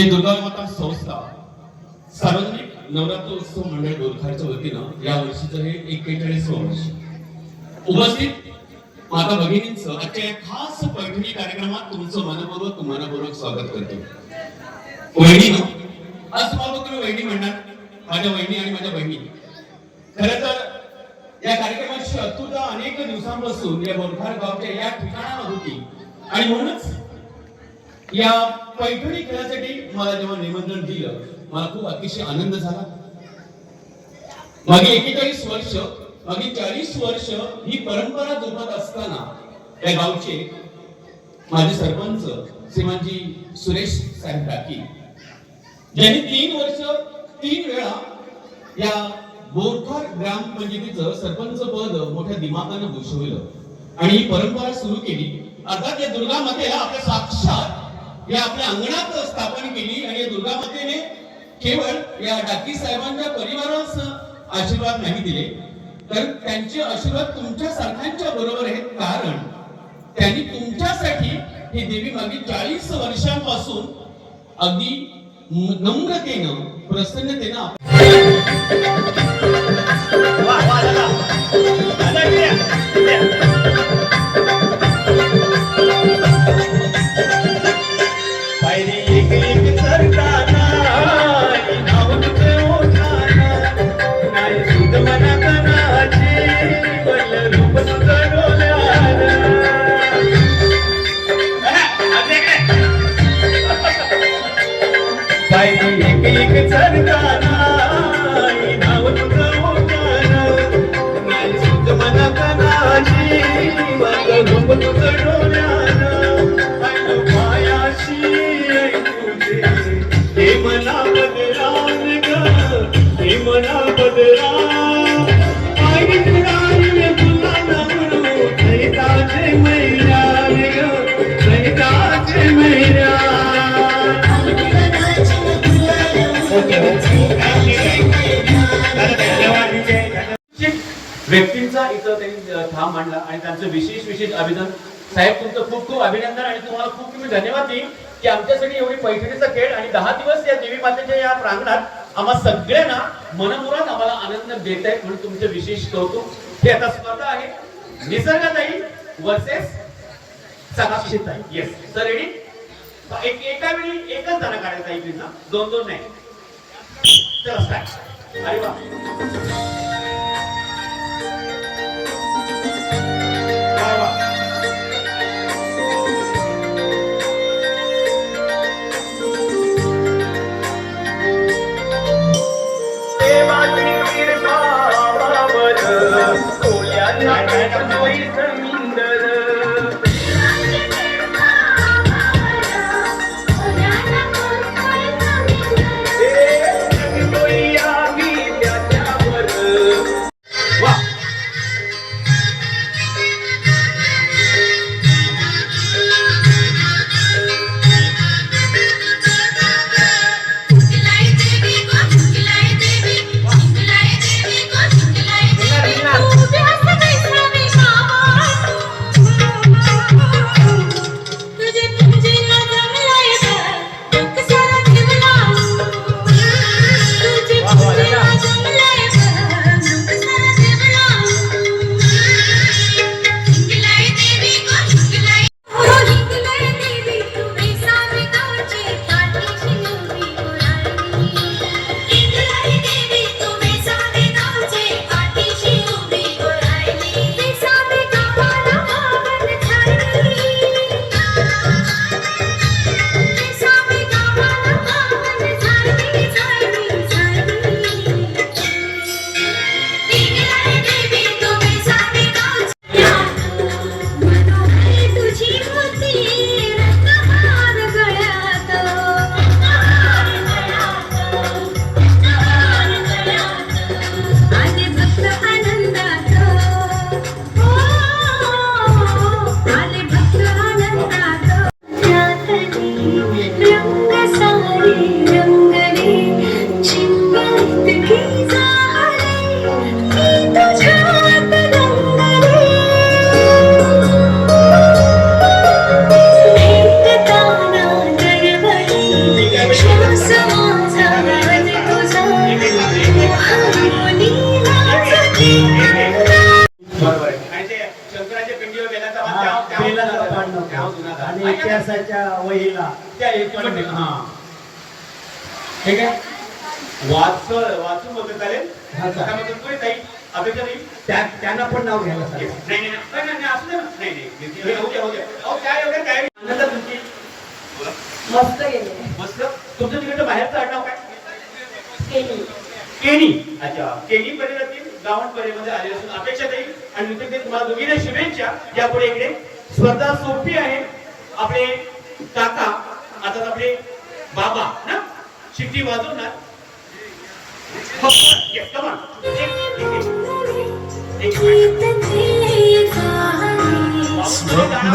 ही दुर्गामाता संस्था सार्वजनिक नवरात्र उत्सव मंडळ गोरखाच्या वतीनं या वर्षीचं हे एक्केचाळीस वर्ष. उपस्थित माता भगिनींचं आजच्या या खास पैठणी कार्यक्रमात तुमचं मनपूर्वक मनपूर्वक स्वागत करतो. वहिनी आज तुम्हाला तुम्ही वहिनी म्हणणार माझ्या वहिनी आणि माझ्या बहिणी. खरं तर या कार्यक्रमाची अतुलता अनेक दिवसांपासून या बोरखार गावच्या या ठिकाणावर होती. आणि म्हणूनच या पैठणी खेळासाठी मला जेव्हा निमंत्रण दिलं मला खूप अतिशय आनंद झाला. मागे एकेचाळीस वर्ष मागे चाळीस वर्ष ही परंपरा जोपत असताना त्या गावचे माझे सरपंच श्रीमानजी सुरेश साहेब टाकी ज्यांनी तीन वर्ष तीन वेळा या बोरखार ग्रामपंचायतीचं सरपंच पद मोठ्या दिमागानं भूषवलं. आणि ही परंपरा सुरू केली. अर्थात या दुर्गा मातेला आपल्या साक्षात या आपल्या अंगणात स्थापन केली आणि या दुर्गा मातेने केवळ या डाकी साहेबांच्या परिवारास आशीर्वाद नाही दिले. तर त्यांचे आशीर्वाद तुमच्या सारख्यांच्या बरोबर आहेत. कारण त्यांनी तुमच्यासाठी ही देवी मागे चाळीस वर्षांपासून अगदी नम्रतेनं प्रसन्नतेनं व्यक्तींचा इथं त्यांनी ठाम मांडला. आणि त्यांचं विशेष विशेष अभिनंदन. साहेब तुमचं खूप खूप अभिनंदन आणि तुम्हाला खूप खूप धन्यवाद देईन की आमच्यासाठी एवढी पैठणीचा खेळ आणि दहा दिवस या देवी मातेच्या या प्रांगणात आम्हा सगळ्यांना मनमुरात आम्हाला आनंद देत आहेत म्हणून तुमचं विशेष कौतुक. हे आता स्पर्धा आहे. निसर्गताई वर्सेस साक्षीताई येस सर रेडी एक एका वेळी एकच जण काढायचा ताई दोन दोन नाही. चला स्टार्ट अरे वा. Thank you. मस्त गेले. मस्त. तुमचं तिकडे बाहेरचं आडनाव काय? केणी अच्छा. केणी परिणातील गावणपर्यंत आले असून अपेक्षा देईल आणि तुम्हाला दोघीने शुभेच्छा. यापुढे इकडे स्वतः सोपी आहे. आपले काका आता आपले बाबा ना? शिट्टी वाजून हो, स्वप्न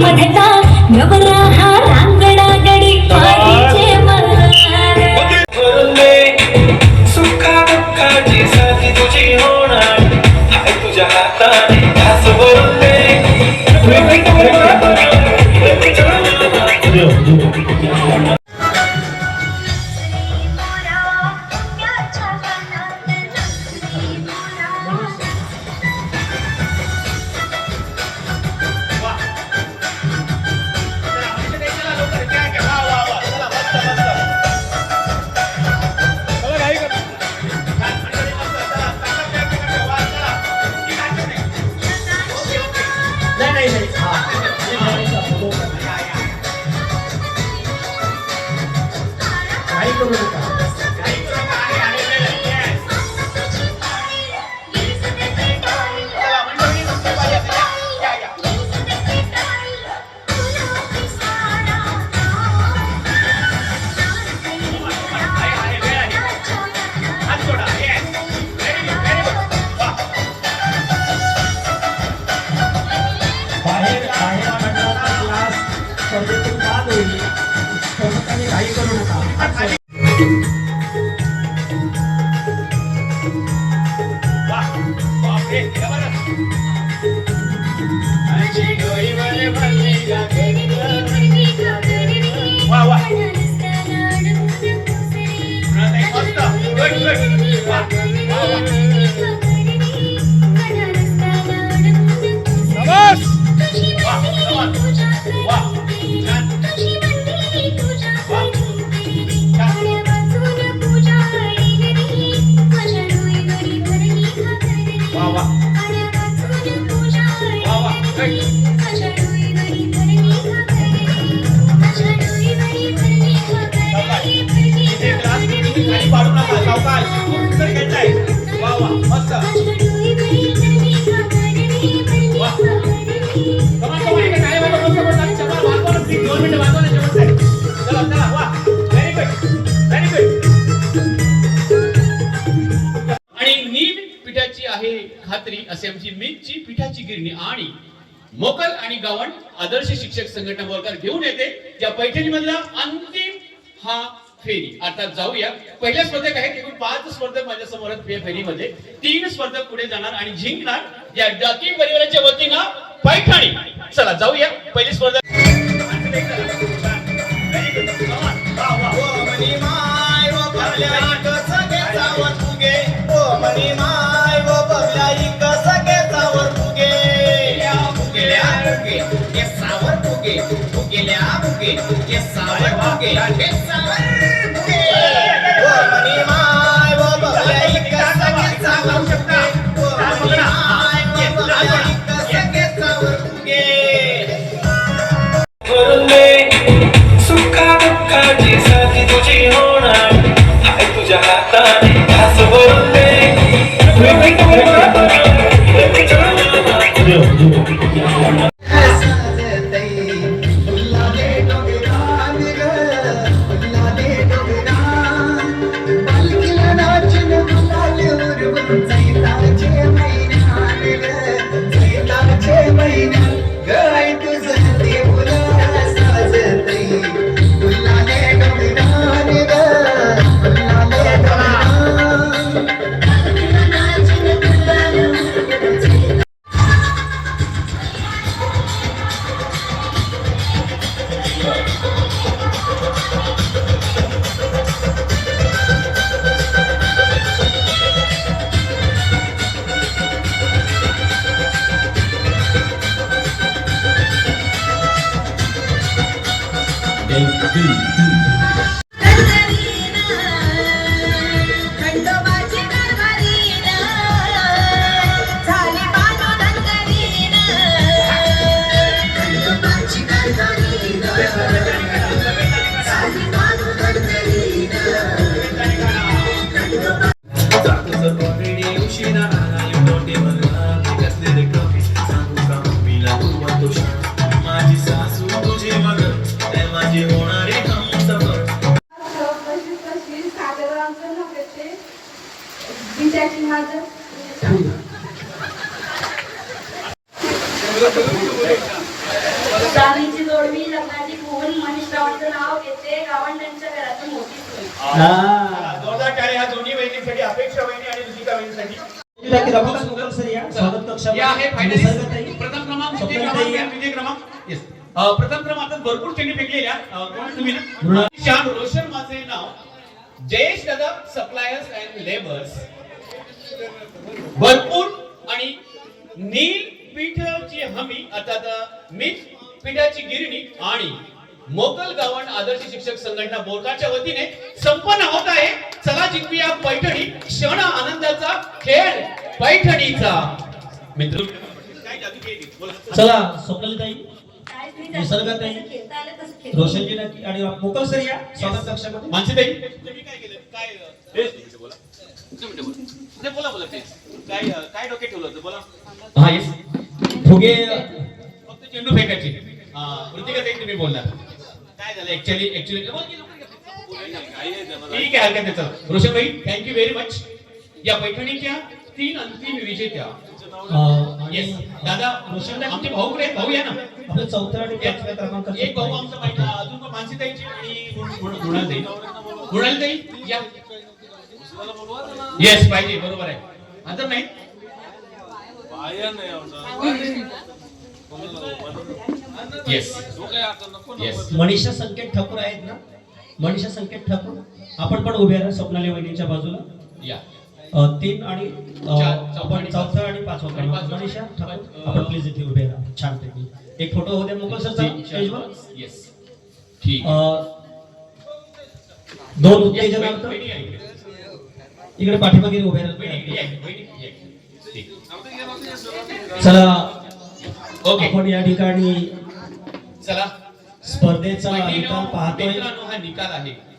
엄마 됐다. मोकल आणि गावण आदर्श शिक्षक संघटना बोलकार घेऊन येते. त्या पैठणी मधला अंतिम हा फेरी. अर्थात जाऊया. पहिल्या स्पर्धक आहेत एकूण पाच स्पर्धक माझ्यासमोर फेरीमध्ये. तीन स्पर्धक पुढे जाणार आणि जिंकणार या डाकी परिवाराच्या वतीनं पैठणी. चला जाऊया. पहिली स्पर्धा It's our walking. It's our Jayesh दादा सप्लायर्स अँड लेबर्स भरपूर आणि नील पीठाची हमी अर्थात मीठ पीठाची गिरणी आणि मोगल गावण आदर्श शिक्षक संघटना बोरगाच्या वतीने संपन्न होत आहे. चला जिंकूया पैठणी. क्षण आनंदाचा खेळ पैठणीचा. मित्र. चला स्वप्नालीताई. खेळता. रोशनजी नक्की आणि मुघल सर या स्वागत कक्षामध्ये. मानसीताई तुम्ही काय केलं? काय हे, बोला. बोला. बोला काय काय डोके ठेवलं होतं? बोला. हा येस फुगे फक्त चेंडू फेकायची. वृत्तिका ताई तुम्ही बोलणार. काय झालं? ऍक्च्युली ऍक्च्युली ठीक आहे हरकत चला. रोशन भाई थँक्यू व्हेरी मच या पैठणीच्या तीन अंतिम विजेत्या अं, येस दादा रोशन आमचे भाऊ रे भाऊ या ना. आपले चौथ्या आणि पाचव्या एक भाऊ आमचा अजून मानसीताईची आणि गुणालताई. गुणालताई या. येस पाहिजे बरोबर आहे. आता नाही? येस येस मनीषा संकेत ठाकूर आहेत ना? मनीषा संकेत ठाकूर? आपण पण उभे राहा स्वप्नाली वहिनीच्या बाजूला. या. तीन आणि चौथा आपण आणि चौथा आणि पाचवा. मनीषा ठाकूर आपण प्लीज इथे उभे राहा. छानपैकी एक फोटो येस ठीक. अं, दोन उत्तेजनार्थ इकडे. पाठीमागे उभे. चला. ओके आपण या ठिकाणी चला. स्पर्धेचा निकाल पाहतोय. हा निकाल आहे.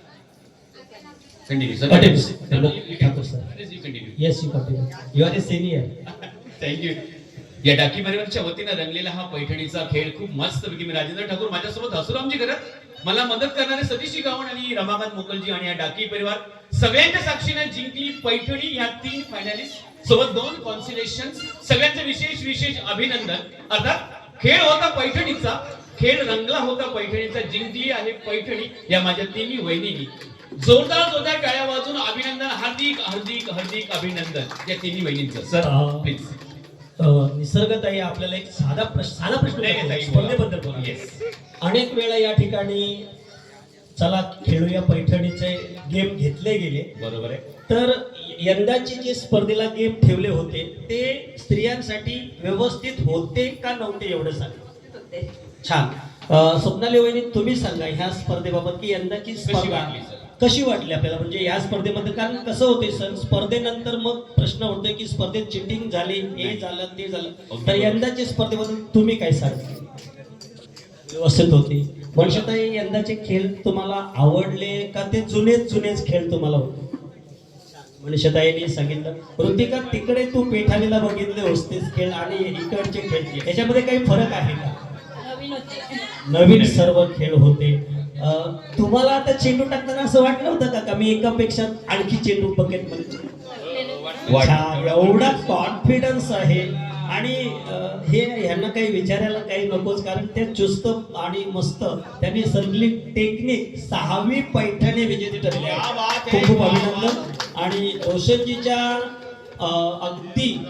Continue sir Continue. Thakur sir continue yes you continue you are a senior thank you या डाकी परिवारच्या वतीनं रंगलेला हा पैठणीचा खेळ खूप मस्त पैकी मी राजेंद्र ठाकूर माझ्यासोबत हसुरामजी करत मला मदत करणारे सतीशी गावण आणि रमाकांत मुकलजी आणि या डाकी परिवार सगळ्यांच्या साक्षीने जिंकली पैठणी ह्या तीन फायनलिस्ट सोबत दोन कॉन्सिलेशन सगळ्यांचं विशेष विशेष अभिनंदन. अर्थात खेळ होता पैठणीचा खेळ रंगला होता पैठणीचा जिंकली आहे पैठणी या माझ्या तिन्ही वहिनी जोरदार जोरदार टाळ्या वाजून अभिनंदन. हार्दिक हार्दिक हार्दिक अभिनंदन. या तिन्ही वहिनींचं सर प्लीज निसर्गताई आपल्याला एक साधा प्रश्न साधा प्रश्न नाही, नाही, विचारायचा आहे. ताई, बोला. स्पर्धेबद्दल बोला. अनेक वेळा या ठिकाणी चला खेळूया पैठणीचे गेम घेतले गेले. बरोबर आहे. तर यंदाचे जे स्पर्धेला गेम ठेवले होते ते स्त्रियांसाठी व्यवस्थित होते का नव्हते एवढं सांगा. छान. अं, स्वप्नाली वहिनी तुम्ही सांगा ह्या स्पर्धेबाबत की यंदाची स्पर्धा वाटली? कशी वाटली आपल्याला? म्हणजे या स्पर्धेमध्ये कारण कसं होते सर स्पर्धेनंतर मग प्रश्न उठतोय की स्पर्धेत चिटिंग झाली हे झालं ते झालं. तर. यंदाच्या स्पर्धेबद्दल तुम्ही काय सांगा व्यवस्थित होती. वर्षाताई यंदाचे खेळ तुम्हाला आवडले का ते जुनेच जुनेच खेळ तुम्हाला होते? मनीषाताईंनी सांगितलं. ऋतिका तिकडे तू पेठालीला बघितले होतेस खेळ आणि इकडचे खेळ. याच्यामध्ये काही फरक आहे का? नवीन सर्व खेळ होते. तुम्हाला आता चेंडू टाकताना असं वाटलं होतं का? का मी एकापेक्षा आणखी चेंडू बकेटमध्ये एवढा कॉन्फिडन्स आहे. आणि हे ह्यांना काही विचारायला काही नकोच कारण ते चुस्त आणि मस्त त्यांनी सगळी टेक्निक सहावी पैठणी विजेते ठरले खूप खूप अभिनंदन. आणि रोशनजीच्या अं, अगदी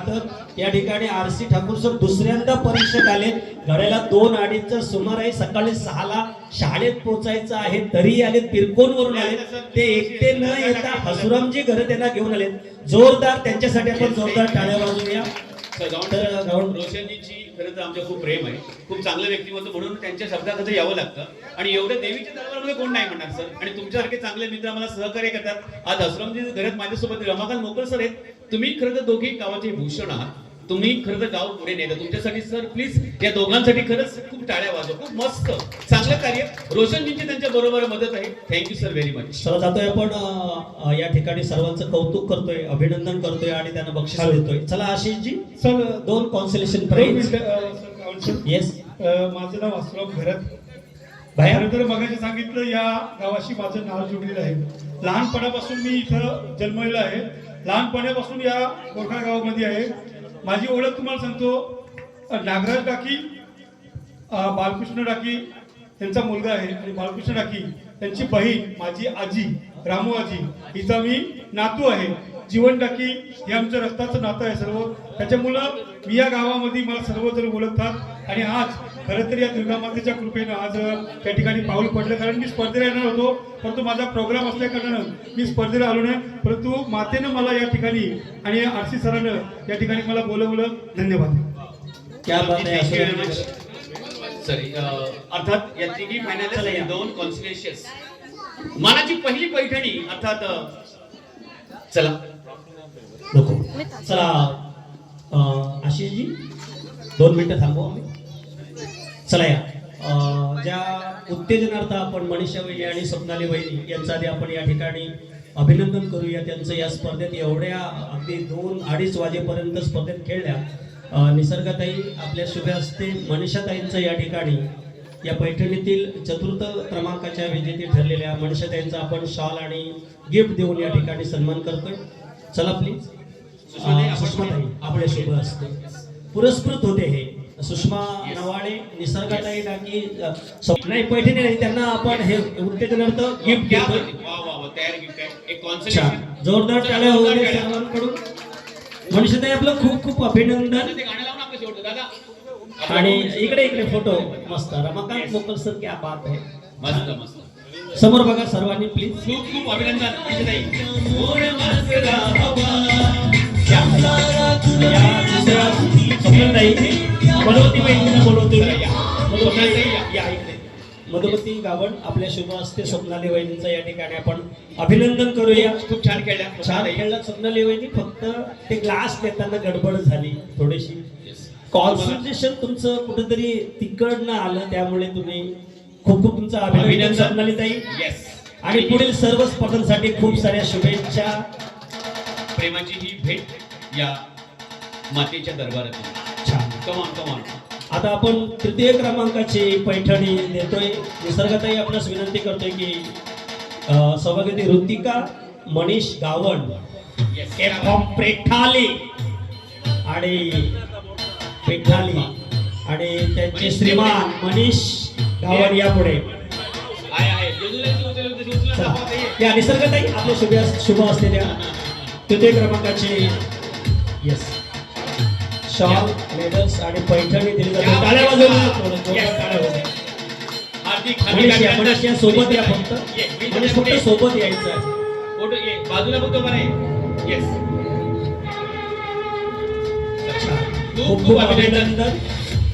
राहतं या ठिकाणी आर सी ठाकूर सर दुसऱ्यांदा परीक्षक आले. घड्याला दोन अडीच सुमार आहे सकाळी सहाला शाळेत पोहोचायचं आहे तरी आले तिरकोनवरून आले ते एकटे न येता हसुरामजी घरे त्यांना घेऊन आले जोरदार त्यांच्यासाठी आपण जोरदार टाळ्या वाजवूया. तर खरं तर आमच्या खूप प्रेम आहे. खूप चांगलं व्यक्तिमत्व म्हणून त्यांच्या शब्दात यावं लागतं. आणि एवढ्या देवीच्या दरबारमध्ये कोण नाही म्हणणार सर? आणि तुमच्यासारखे चांगले मित्र आम्हाला सहकार्य करतात. आज आश्रमजी घरात माझ्यासोबत रमाकांत मोकळ सर आहेत. तुम्ही खरं तर दोघे गावाचे भूषण आहात. तुम्ही खरं तर गाव पुढे नेलं तुमच्यासाठी सर प्लीज या दोघांसाठी खरंच खूप टाळ्या वाजव. खूप मस्त. चांगलं कार्य. रोशनजींची त्यांच्या बरोबर मदत आहे. थँक्यू सर व्हेरी मच चला जातोय आपण या ठिकाणी सर्वांचं कौतुक करतोय अभिनंदन करतोय आणि त्यांना बक्षीस देतोय. चला आशिषजी सर दोन कॉन्सलेशन सर. येस माझं नाव अस्लम घरत बाहेर खरं तर मगाशी सांगितलं या गावाशी माझं नाव जोडलेलं आहे. लहानपणापासून मी इथं जन्मलेलं आहे. लहानपणापासून या गोरखा गावामध्ये आहे. माझी ओळख तुम्हाला सांगतो. नागराज डाकी बालकृष्ण डाकी त्यांचा मुलगा आहे आणि बालकृष्ण डाकी त्यांची बहीण माझी आजी रामू आजी हिचा मी नातू आहे. जीवन डाकी हे आमचं रक्ताचं नातं आहे सर्व. त्याच्यामुळं मी या गावामध्ये मला सर्वजण ओळखतात. आणि आज खरं तर या दुर्गा मातेच्या कृपेनं आज त्या ठिकाणी पाऊल पडलं. कारण मी स्पर्धेला येणार होतो. परंतु माझा प्रोग्राम असल्या कारणानं मी स्पर्धेला आलो नाही. परंतु मातेनं मला या ठिकाणी आणि आर सी सरांनं या ठिकाणी मला बोलवलं. धन्यवाद. सॉरी अर्थात या फायनल या. दोन कॉन्सलेशियस मनाची पहिली पैठणी अर्थात चला. नको. चला आशिषजी दोन मिनिटं थांबू आम्ही. चला या. ज्या उत्तेजनार्थ आपण मनीषा वहिनी आणि स्वप्नाली वहिनी यांचा आधी आपण या ठिकाणी अभिनंदन करूया. त्यांचं या स्पर्धेत एवढ्या अगदी दोन अडीच वाजेपर्यंत स्पर्धेत खेळल्या. निसर्गताई आपल्या शुभे हस्ते मनीषाताईंचं या ठिकाणी या पैठणीतील चतुर्थ क्रमांकाच्या विजेती ठरलेल्या मनीषाताईंचा आपण शॉल आणि गिफ्ट देऊन या ठिकाणी सन्मान करतोय. चला प्लीज सुषमाताई, आपण- सुषमाताई आपले शुभ असते. पुरस्कृत होते हे. सुषमा नवाळे निसर्गाताई टाकी नाही पैठणी नाही त्यांना आपण हे उत्तेजनार्थ गिफ्ट जोरदार टाळ्या होऊ दे सर्वांकडून. मनीषाताई आपलं खूप खूप अभिनंदन. ते आणि इकडे इकडे फोटो मस्त. रमाकांत मोकल सर क्या बात आहे. मस्त मस्त. समोर बघा सर्वांनी प्लीज खूप खूप अभिनंदन स्वप्नताई मधुमती बहिणींना बोलवतो गावण आपल्या शुभ असते स्वप्नाली वहिनींचं या ठिकाणी आपण अभिनंदन करूया खूप छान खेळल्या छान. खेळला स्वप्नाली वहिनी फक्त ते ग्लास देताना गडबड झाली थोडीशी. कॉन्सन्ट्रेशन तुमचं कुठेतरी तिकडनं आलं त्यामुळे तुम्ही खूप खूप तुमचं अभिनंदन. स्वप्नाली ताई. आणि पुढील सर्व स्पर्धांसाठी खूप साऱ्या शुभेच्छा प्रेमाची ही भेट या मातेच्या दरबारातून. छान. कमॉन कमॉन आता आपण तृतीय क्रमांकाची पैठणी देतोय निसर्गताई आपल्यास विनंती करतोय की अं, सौभाग्यवती ऋतिका मनीष गावण आणि पेठाली आणि त्यांचे श्रीमान मनीष गावण यापुढे. या निसर्गताई आपले शुभ शुभ असलेल्या तृतीय क्रमांकाचे येस शॉल मेडल्स आणि पैठणी दिली जाते. टाळ्या वाजवून थोडं जोरदार टाळ्या वाजवा. हार्दिक हार्दिक मनीष या अभिनंदन. मनीष या सोबत या फक्त मनीष फक्त सोबत यायचं आहे. फोटो ये बाजूला बघतो बरे येस खूप खूप अभिनंदन.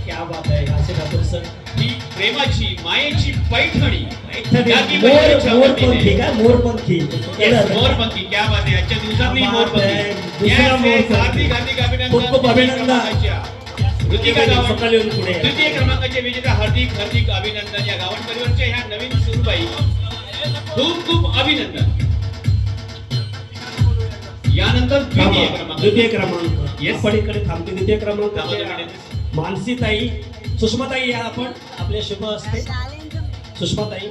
क्या बात आहे. असे सर. ही प्रेमाची मायेची पैठणी. मोरपंखी मोरपंखी मोरपंखी क्या बात आहे आजच्या. मोरपंखी अभिनंदन. खूप सकाळी या. तृतीय क्रमांकाचे विजेता हार्दिक हार्दिक अभिनंदन या गावण परिवारच्या ह्या नवीन सुरूबाई. खूप खूप अभिनंदन. यानंतर द्वितीय. क्रमांक. द्वितीय क्रमांक. इकडे थांबते. द्वितीय क्रमांक. मानसीताई सुषमाताई या आपण आपले शुभ असते सुषमाताई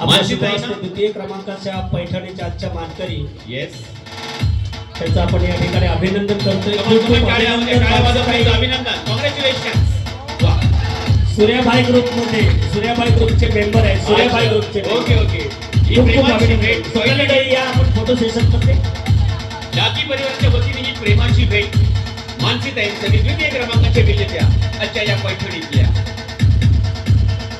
द्वितीय क्रमांकाच्या पैठणीच्या आजच्या मानकरी. येस त्यांचं आपण या ठिकाणी अभिनंदन करतोय. अभिनंदन कॉंग्रॅच्युलेशन सूर्याबाई ग्रुपमध्ये सूर्याबाई ग्रुपचे मेंबर आहेत. सूर्याबाई ग्रुपचे ओके ओके या आपण फोटो सेशनमध्ये जाती परिवाराच्या वतीने ही प्रेमाची भेट. मानसिक त्यांनी द्वितीय क्रमांकाच्या विजेत्या आजच्या या पैठणीतल्या.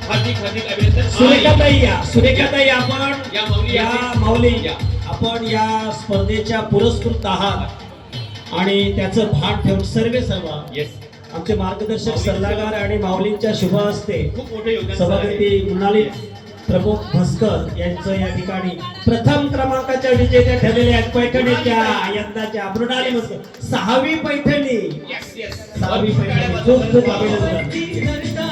हार्दिक हार्दिक अभिनंदन सुरेखाताई या सुरेखाताई आपण या माऊली या या. माऊली या. आपण या स्पर्धेच्या पुरस्कृत आहात. आणि त्याचं भान ठेवून सर्वे सर्व. येस आमचे मार्गदर्शक सल्लागार आणि माऊलींच्या शुभ हस्ते खूप मोठे. सभापती मृणाली प्रमोद भस्कर यांचं या ठिकाणी प्रथम क्रमांकाच्या विजेत्या ठरलेल्या आहेत. पैठणीच्या यंदाच्या मृणाली भस्कर. सहावी पैठणी. सहावी पैठणी. खूप खूप अभिनंदन.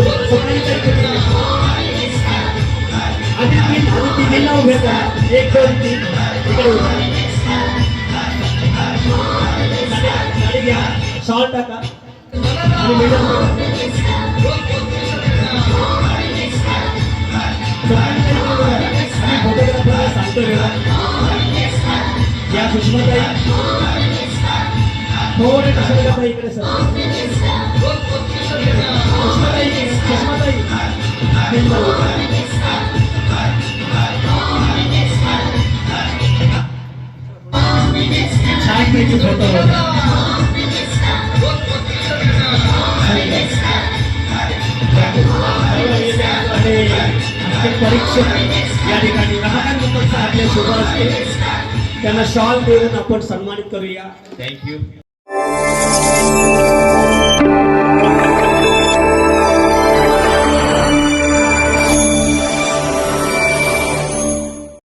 मानसीताई या. इथं तिघींना उभे करा एक दोन तीन इकडे घ्या शॉल टाका आणि मिडल फोटोग्राफरला सांगतो वेळा या सुषमाताई थोडे कसं इकडे सर सुषमाताई फोटो परीक्षक या ठिकाणी आपल्या असते त्यांना शॉल देऊन आपण सन्मानित करूया थँक्यू.